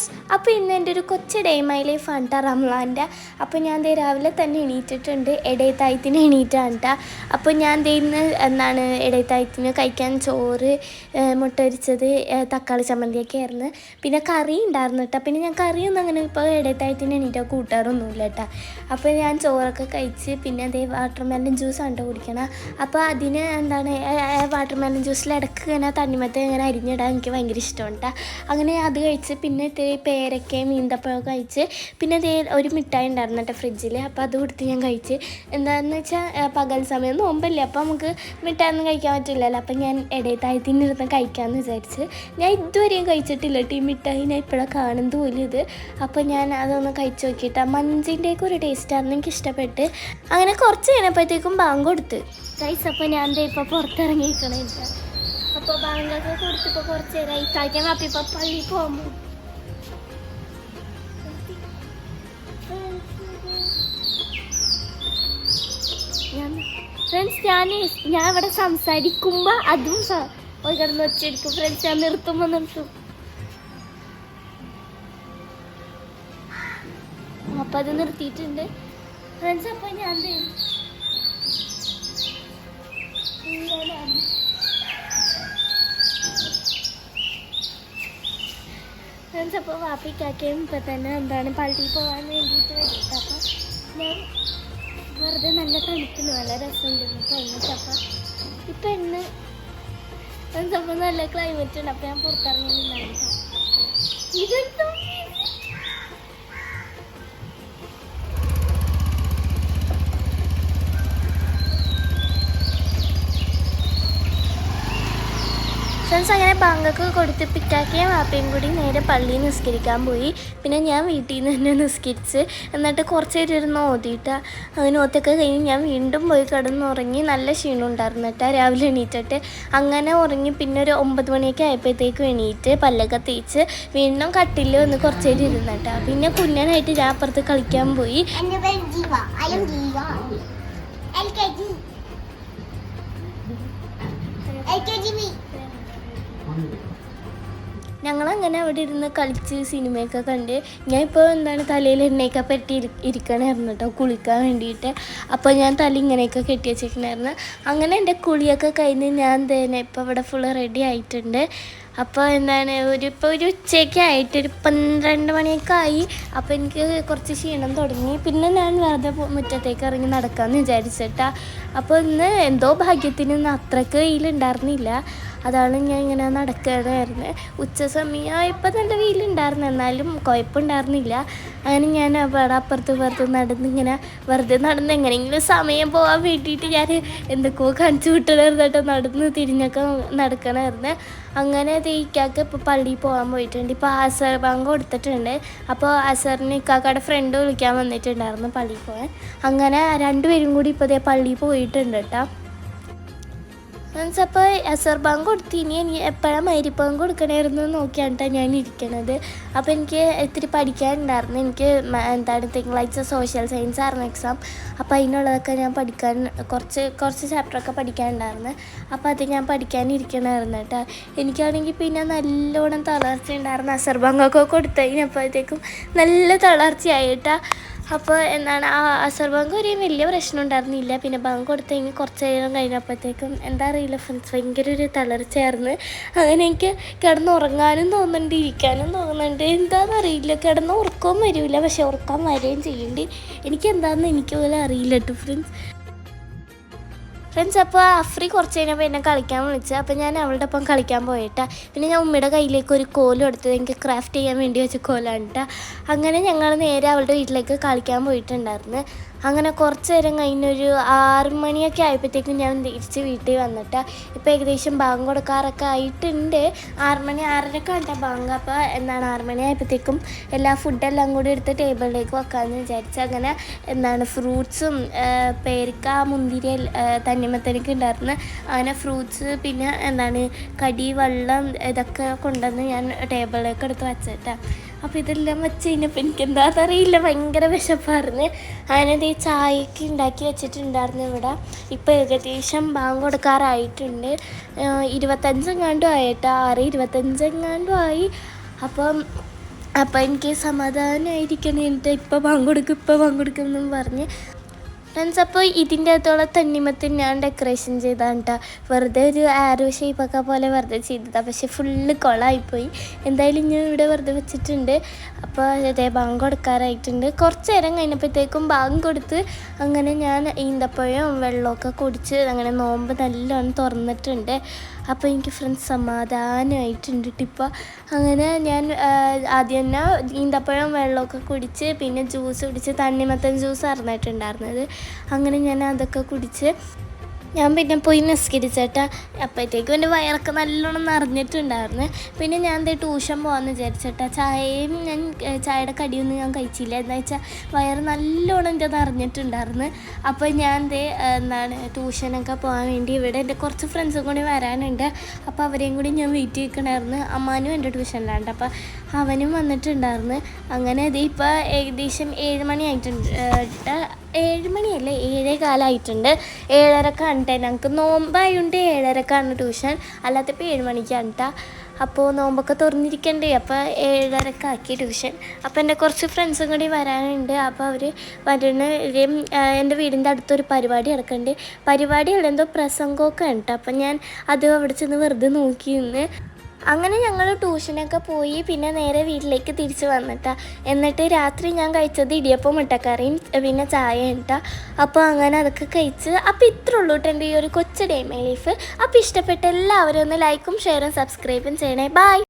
Friends അപ്പോൾ ഇന്ന് എന്റെ ഒരു കൊച്ചു ഡേ മൈ ലൈഫ് ആണ് കേട്ടോ റംലാന്റെ അപ്പോൾ ഞാൻ ദേ രാവിലെ തന്നെ എണീറ്റിട്ടുണ്ട്. ഇടയത്തായത്തിന് എണീറ്റാണ് കേട്ടോ അപ്പോൾ ഞാൻ ദേ ഇന്ന് എന്താണ് ഇടയത്തായത്തിന് കഴിക്കാൻ ചോറ് മുട്ട ഒരിച്ചത് തക്കാളി ചമ്മന്തിയൊക്കെ ആയിരുന്നു. പിന്നെ കറി ഉണ്ടായിരുന്നു കേട്ടോ പിന്നെ ഞാൻ കറിയൊന്നും അങ്ങനെ ഇപ്പോൾ ഇടയത്തായത്തിന് എണീറ്റാൽ കൂട്ടാറൊന്നുമില്ല കേട്ടോ അപ്പോൾ ഞാൻ ചോറൊക്കെ കഴിച്ച് പിന്നെ അതേ വാട്ടർ മെലൺ ജ്യൂസാണ് കണ്ടു കുടിക്കണം. അപ്പോൾ അതിന് എന്താണ് വാട്ടർ മെലൺ ജ്യൂസിൽ ഇടയ്ക്ക് ഇങ്ങനെ തണ്ണിമത്തം ഇങ്ങനെ അരിഞ്ഞിടാൻ എനിക്ക് ഭയങ്കര ഇഷ്ടമാണ് കേട്ടോ അങ്ങനെ അത് കഴിച്ച് പിന്നെ പേരക്കയും ഈന്തപ്പഴവും കഴിച്ച് പിന്നെ ദേ ഒരു മിഠായി ഉണ്ടായിരുന്നു കേട്ടോ ഫ്രിഡ്ജിൽ അപ്പോൾ അത് കൊടുത്ത് ഞാൻ കഴിച്ച്. എന്താണെന്ന് വെച്ചാൽ പകൽ സമയം നോമ്പല്ലേ? അപ്പോൾ നമുക്ക് മിഠായി ഒന്നും കഴിക്കാൻ പറ്റില്ലല്ലോ. അപ്പോൾ ഞാൻ ഇടയത്തായത്തിന്റെ ഇരുന്ന് കഴിക്കാമെന്ന് വിചാരിച്ച് ഞാൻ ഇതുവരെയും കഴിച്ചിട്ടില്ല കേട്ടോ ഈ മിഠായി. ഞാൻ ഇപ്പോഴാണ് കാണുന്നത് പോലും ഇത് അപ്പോൾ ഞാൻ അതൊന്ന് കഴിച്ച് നോക്കിയിട്ട് മഞ്ചിന്റെയൊക്കെ ഒരു ടേസ്റ്റായിരുന്നു എനിക്ക് ഇഷ്ടപ്പെട്ട് അങ്ങനെ കുറച്ച് കഴിഞ്ഞപ്പോഴത്തേക്കും ബാങ്ക് കൊടുത്ത്. ഗൈസ് അപ്പോൾ ഞാൻ എന്താ ഇപ്പോൾ പുറത്തിറങ്ങിയിരിക്കണേ. അപ്പോൾ ബാങ്കൊക്കെ കൊടുത്തിപ്പോൾ കുറച്ച് നേരമായി കഴിക്കാൻ അപ്പം ഇപ്പോൾ പള്ളിയിൽ പോകുമ്പോൾ ഫ്രണ്ട്സ് ഞാൻ ഞാൻ ഇവിടെ സംസാരിക്കുമ്പോ അതും കിടന്ന് വെച്ചെടുക്കും ഫ്രണ്ട്സ് ഞാൻ നിർത്തുമ്പോൾ നിർത്തും. അപ്പം അത് നിർത്തിയിട്ടുണ്ട്. ഫ്രണ്ട്സ് അപ്പം ഞാൻ ഫ്രണ്ട്സ് അപ്പോൾ വാപ്പിക്കാക്കയും ഇപ്പം തന്നെ എന്താണ് പള്ളിയിൽ പോകാൻ വേണ്ടിയിട്ട് വരും അപ്പം ഞാൻ വെറുതെ നല്ല തണുക്കുന്നു. നല്ല രസമുണ്ട്. കഴിഞ്ഞിട്ട് അപ്പം ഇപ്പം ഇന്ന് അപ്പോൾ നല്ല ക്ലൈമറ്റ് ഉണ്ട്. അപ്പം ഞാൻ പുറത്തിറങ്ങി ഇതെന്തോ ഫ്രണ്ട്സ് അങ്ങനെ പങ്കൊക്കെ കൊടുത്ത് പിറ്റാക്കിയ വാപ്പയും കൂടി നേരെ പള്ളിയിൽ നിസ്കരിക്കാൻ പോയി. പിന്നെ ഞാൻ വീട്ടിൽ നിന്ന് തന്നെ നിസ്കരിച്ച് എന്നിട്ട് കുറച്ച് നേരം ഇരുന്ന് ഓതിയിട്ട് അങ്ങനെ ഓത്തൊക്കെ കഴിഞ്ഞ് ഞാൻ വീണ്ടും പോയി കിടന്നുറങ്ങി നല്ല ക്ഷീണം ഉണ്ടായിരുന്നു കേട്ടോ. രാവിലെ എണീറ്റിട്ട് അങ്ങനെ ഉറങ്ങി. പിന്നെ ഒരു ഒമ്പത് മണിയൊക്കെ ആയപ്പോഴത്തേക്കും എണീറ്റ് പല്ലൊക്കെ തേച്ച് വീണ്ടും കട്ടിൽ വന്ന് കുറച്ച് നേരം ഇരുന്നിട്ടാ പിന്നെ കുഞ്ഞനായിട്ട് ഞാൻ അപ്പുറത്ത് കളിക്കാൻ പോയി. ഞങ്ങളങ്ങനെ അവിടെ ഇരുന്ന് കളിച്ച് സിനിമയൊക്കെ കണ്ട് ഞാൻ ഇപ്പോൾ എന്താണ് തലയിൽ എണ്ണയൊക്കെ പറ്റി ഇരി ഇരിക്കണമായിരുന്നു കേട്ടോ കുളിക്കാൻ വേണ്ടിയിട്ട്. അപ്പോൾ ഞാൻ തല ഇങ്ങനെയൊക്കെ കെട്ടി വെച്ചിട്ടുണ്ടായിരുന്നു. അങ്ങനെ എന്റെ കുളിയൊക്കെ കഴിഞ്ഞ് ഞാൻ തന്നെ ഇപ്പോൾ ഇവിടെ ഫുള്ള് റെഡി ആയിട്ടുണ്ട്. അപ്പോൾ എന്താണ് ഒരു ഇപ്പോൾ ഒരു ഉച്ചയൊക്കെ ആയിട്ട് ഒരു പന്ത്രണ്ട് മണിയൊക്കെ ആയി. അപ്പോൾ എനിക്ക് കുറച്ച് ക്ഷീണം തുടങ്ങി. പിന്നെ ഞാൻ വെറുതെ മുറ്റത്തേക്ക് ഇറങ്ങി നടക്കാമെന്ന് വിചാരിച്ചിട്ടാ. അപ്പോൾ ഇന്ന് എന്തോ ഭാഗ്യത്തിന് ഇന്ന് അത്രയ്ക്ക് വെയിലുണ്ടായിരുന്നില്ല. അതാണ് ഞാൻ ഇങ്ങനെ നടക്കുകയായിരുന്നു. ഉച്ച സമയമായപ്പോൾ നല്ല വെയിലുണ്ടായിരുന്നു. എന്നാലും കുഴപ്പമുണ്ടായിരുന്നില്ല. അങ്ങനെ ഞാൻ അവിടെ അപ്പുറത്ത് പുറത്ത് നടന്ന് ഇങ്ങനെ വെറുതെ നടന്ന് എങ്ങനെയെങ്കിലും സമയം പോകാൻ വേണ്ടിയിട്ട് ഞാൻ എന്തൊക്കെയോ കാണിച്ചു വിട്ടണമായിരുന്നു നടന്ന് തിരിഞ്ഞൊക്കെ നടക്കണമായിരുന്നു അങ്ങനെ തേക്കാക്ക് ഇപ്പോൾ പള്ളിയിൽ പോകാൻ പോയിട്ടുണ്ട്. ഇപ്പോൾ അസർ ബാങ്ക് കൊടുത്തിട്ടുണ്ട്. അപ്പോൾ അസറിന് ഇക്കാക്കയുടെ ഫ്രണ്ട് വിളിക്കാൻ വന്നിട്ടുണ്ടായിരുന്നു പള്ളിയിൽ പോകാൻ. അങ്ങനെ രണ്ടുപേരും കൂടി ഇപ്പോൾ പള്ളിയിൽ പോയിട്ടുണ്ട് കേട്ടോ. അപ്പോൾ എസർ ബാങ്ക് കൊടുത്തിനി. ഇനി എപ്പോഴാണ് കൊടുക്കണമായിരുന്നു നോക്കിയാണ് കേട്ടോ ഞാൻ ഇരിക്കണത്. അപ്പോൾ എനിക്ക് ഇത്തിരി പഠിക്കാനുണ്ടായിരുന്നു. എനിക്ക് എന്താണ് തിങ്കളാഴ്ച സോഷ്യൽ സയൻസ് ആയിരുന്നു എക്സാം. അപ്പോൾ അതിനുള്ളതൊക്കെ ഞാൻ പഠിക്കാൻ കുറച്ച് കുറച്ച് ചാപ്റ്ററൊക്കെ പഠിക്കാനുണ്ടായിരുന്നു. അപ്പോൾ അത് ഞാൻ പഠിക്കാനിരിക്കണമായിരുന്നു കേട്ടോ എനിക്കാണെങ്കിൽ പിന്നെ നല്ലോണം തളർച്ച ഉണ്ടായിരുന്നു അസർ ബാങ്കൊക്കെ കൊടുത്തു കഴിഞ്ഞപ്പോഴത്തേക്കും നല്ല തളർച്ചയായിട്ടാ. അപ്പോൾ എന്താണ് ആ അസർ ബാങ്ക് ഒരു വലിയ പ്രശ്നം ഉണ്ടായിരുന്നില്ല. പിന്നെ ബാങ്ക് കൊടുത്തു കഴിഞ്ഞ് കുറച്ച് നേരം കഴിഞ്ഞപ്പോഴത്തേക്കും എന്താ അറിയില്ല ഫ്രണ്ട്സ് ഭയങ്കര ഒരു തളർച്ചയായിരുന്നു. അങ്ങനെ എനിക്ക് കിടന്നുറങ്ങാനും തോന്നുന്നുണ്ട് ഇരിക്കാനും തോന്നുന്നുണ്ട്. എന്താണെന്നറിയില്ല കിടന്ന് ഉറക്കവും വരില്ല പക്ഷെ ഉറക്കാൻ വരികയും ചെയ്യുന്നുണ്ട്. എനിക്ക് എന്താണെന്ന് എനിക്ക് പോലും അറിയില്ല കേട്ടോ ഫ്രണ്ട്സ് ഫ്രണ്ട്സ് അപ്പോൾ അഫ്രി കുറച്ച് കഴിഞ്ഞപ്പോൾ എന്നെ കളിക്കാൻ വിളിച്ചു. അപ്പോൾ ഞാൻ അവളുടെ ഒപ്പം കളിക്കാൻ പോയിട്ടാ. പിന്നെ ഞാൻ ഉമ്മയുടെ കയ്യിലേക്ക് ഒരു കോലും എടുത്തത് എനിക്ക് ക്രാഫ്റ്റ് ചെയ്യാൻ വേണ്ടി വെച്ച കോലാണ് കേട്ടോ അങ്ങനെ ഞങ്ങൾ നേരെ അവളുടെ വീട്ടിലേക്ക് കളിക്കാൻ പോയിട്ടുണ്ടായിരുന്നു. അങ്ങനെ കുറച്ച് നേരം കഴിഞ്ഞൊരു ആറ് മണിയൊക്കെ ആയപ്പോഴത്തേക്കും ഞാൻ തിരിച്ച് വീട്ടിൽ വന്നിട്ട് ഇപ്പോൾ ഏകദേശം ബാങ്ക് കൊടുക്കാറൊക്കെ ആയിട്ടുണ്ട്. ആറ് മണി ആറരക്ക് കണ്ട ബാങ്ക്. അപ്പോൾ എന്താണ് ആറ് മണി ആയപ്പോഴത്തേക്കും എല്ലാ ഫുഡെല്ലാം കൂടി എടുത്ത് ടേബിളിലേക്ക് വെക്കാമെന്ന് വിചാരിച്ച് അങ്ങനെ എന്താണ് ഫ്രൂട്ട്സും പേരിക്ക മുന്തിരി തണ്ണിമത്തനൊക്കെ ഉണ്ടായിരുന്നു അങ്ങനെ ഫ്രൂട്ട്സ് പിന്നെ എന്താണ് കടി വെള്ളം ഇതൊക്കെ കൊണ്ടുവന്ന് ഞാൻ ടേബിളിലേക്ക് എടുത്ത് വെച്ചിട്ടാണ് അപ്പോൾ ഇതെല്ലാം വെച്ച് കഴിഞ്ഞപ്പോൾ എനിക്ക് എന്താണെന്നറിയില്ല ഭയങ്കര വിശപ്പായിരുന്നു. അങ്ങനെ ഈ ചായക്ക് ഉണ്ടാക്കി വെച്ചിട്ടുണ്ടായിരുന്നു ഇവിടെ. ഇപ്പോൾ ഏകദേശം ബാങ്ക് കൊടുക്കാറായിട്ടുണ്ട്. ഇരുപത്തഞ്ചെങ്ങാണ്ടും ആയിട്ടാ. ആറ് ഇരുപത്തഞ്ചെങ്ങാണ്ടും ആയി. അപ്പം അപ്പം എനിക്ക് സമാധാനമായിരിക്കണം എന്നിട്ട് ഇപ്പോൾ പങ്കെടുക്കും ഇപ്പോൾ പങ്കെടുക്കും എന്നും പറഞ്ഞ് ഫ്രണ്ട്സ് അപ്പോൾ ഇതിന്റെ അകത്തോളം തണ്ണിമത്തൻ ഞാൻ ഡെക്കറേഷൻ ചെയ്താണ് കേട്ടോ വെറുതെ ഒരു ആരോ ഷേപ്പൊക്കെ പോലെ വെറുതെ ചെയ്തതാണ് പക്ഷെ ഫുള്ള് കുളമായിപ്പോയി എന്തായാലും ഞാൻ ഇവിടെ വെറുതെ വെച്ചിട്ടുണ്ട്. അപ്പോൾ അതേ ബാങ്ക് കൊടുക്കാറായിട്ടുണ്ട്. കുറച്ച് നേരം കഴിഞ്ഞപ്പോഴത്തേക്കും ബാങ്ക് കൊടുത്ത് അങ്ങനെ ഞാൻ ഈന്തപ്പഴം വെള്ളമൊക്കെ കുടിച്ച് അങ്ങനെ നോമ്പ് നല്ലോണം തുറന്നിട്ടുണ്ട്. അപ്പോൾ എനിക്ക് ഫ്രണ്ട്സ് സമാധാനമായിട്ടുണ്ട് ഇപ്പോൾ അങ്ങനെ ഞാൻ ആദ്യം തന്നെ ഈന്തപ്പഴം വെള്ളമൊക്കെ കുടിച്ച് പിന്നെ ജ്യൂസ് കുടിച്ച് തണ്ണിമത്തൻ ജ്യൂസ് അറിഞ്ഞിട്ടുണ്ടായിരുന്നത് അങ്ങനെ ഞാൻ അതൊക്കെ കുടിച്ച് ഞാൻ പിന്നെ പോയി നിസ്കരിച്ചേട്ടാ. അപ്പോഴത്തേക്കും എന്റെ വയറൊക്കെ നല്ലോണം നിറഞ്ഞിട്ടുണ്ടായിരുന്നു. പിന്നെ ഞാൻ എന്താ ട്യൂഷൻ പോകാമെന്ന് വിചാരിച്ചേട്ടാ. ചായയും ഞാൻ ചായയുടെ കടിയൊന്നും ഞാൻ കഴിച്ചില്ല. എന്താ വെച്ചാൽ വയറ് നല്ലോണം എന്റെ നിറഞ്ഞിട്ടുണ്ടായിരുന്നു. അപ്പോൾ ഞാൻ ദേ എന്താണ് ട്യൂഷനൊക്കെ പോകാൻ വേണ്ടി ഇവിടെ എന്റെ കുറച്ച് ഫ്രണ്ട്സും കൂടി വരാനുണ്ട്. അപ്പോൾ അവരെയും കൂടി ഞാൻ വെയിറ്റ് ചെയ്യിക്കണമായിരുന്നു അമ്മാനും എന്റെ ട്യൂഷനിലാണ്ട്. അപ്പോൾ അവനും വന്നിട്ടുണ്ടായിരുന്നു. അങ്ങനെ ഇത് ഇപ്പോൾ ഏകദേശം ഏഴ് മണി ആയിട്ടുണ്ട് ഏ, ഏഴ് മണിയല്ലേ ഏഴേ കാലമായിട്ടുണ്ട് ഏഴരക്കാണ് ഞങ്ങൾക്ക് നോമ്പായതുകൊണ്ട് ഏഴരക്കാണ് ട്യൂഷൻ. അല്ലാത്തപ്പോൾ ഏഴ് മണിക്കാണ് കേട്ടോ അപ്പോൾ നോമ്പൊക്കെ തുറന്നിരിക്കണ്ടേ? അപ്പോൾ ഏഴരക്കാക്കി ട്യൂഷൻ. അപ്പോൾ എന്റെ കുറച്ച് ഫ്രണ്ട്സും കൂടി വരാനുണ്ട്. അപ്പോൾ അവർ വരണ എന്റെ വീടിന്റെ അടുത്തൊരു പരിപാടി നടക്കുന്നുണ്ട് പരിപാടിയുള്ള എന്തോ പ്രസംഗമൊക്കെ ഉണ്ട് അപ്പോൾ അപ്പം ഞാൻ അത് അവിടെ ചെന്ന് വെറുതെ നോക്കി നിന്ന് അങ്ങനെ ഞങ്ങൾ ട്യൂഷനൊക്കെ പോയി പിന്നെ നേരെ വീട്ടിലേക്ക് തിരിച്ചു വന്നിട്ടാ. എന്നിട്ട് രാത്രി ഞാൻ കഴിച്ചത് ഇടിയപ്പം മുട്ടക്കറിയും പിന്നെ ചായ ഇട്ടാ. അപ്പോൾ അങ്ങനെ അതൊക്കെ കഴിച്ച്. അപ്പോൾ ഇത്ര ഉള്ളൂ കേട്ടോ എന്റെ ഈ ഒരു കൊച്ചു ഡേ മൈ ലൈഫ്. അപ്പോൾ ഇഷ്ടപ്പെട്ട എല്ലാവരും ഒന്ന് ലൈക്കും ഷെയറും സബ്സ്ക്രൈബും ചെയ്യണേ. ബൈ.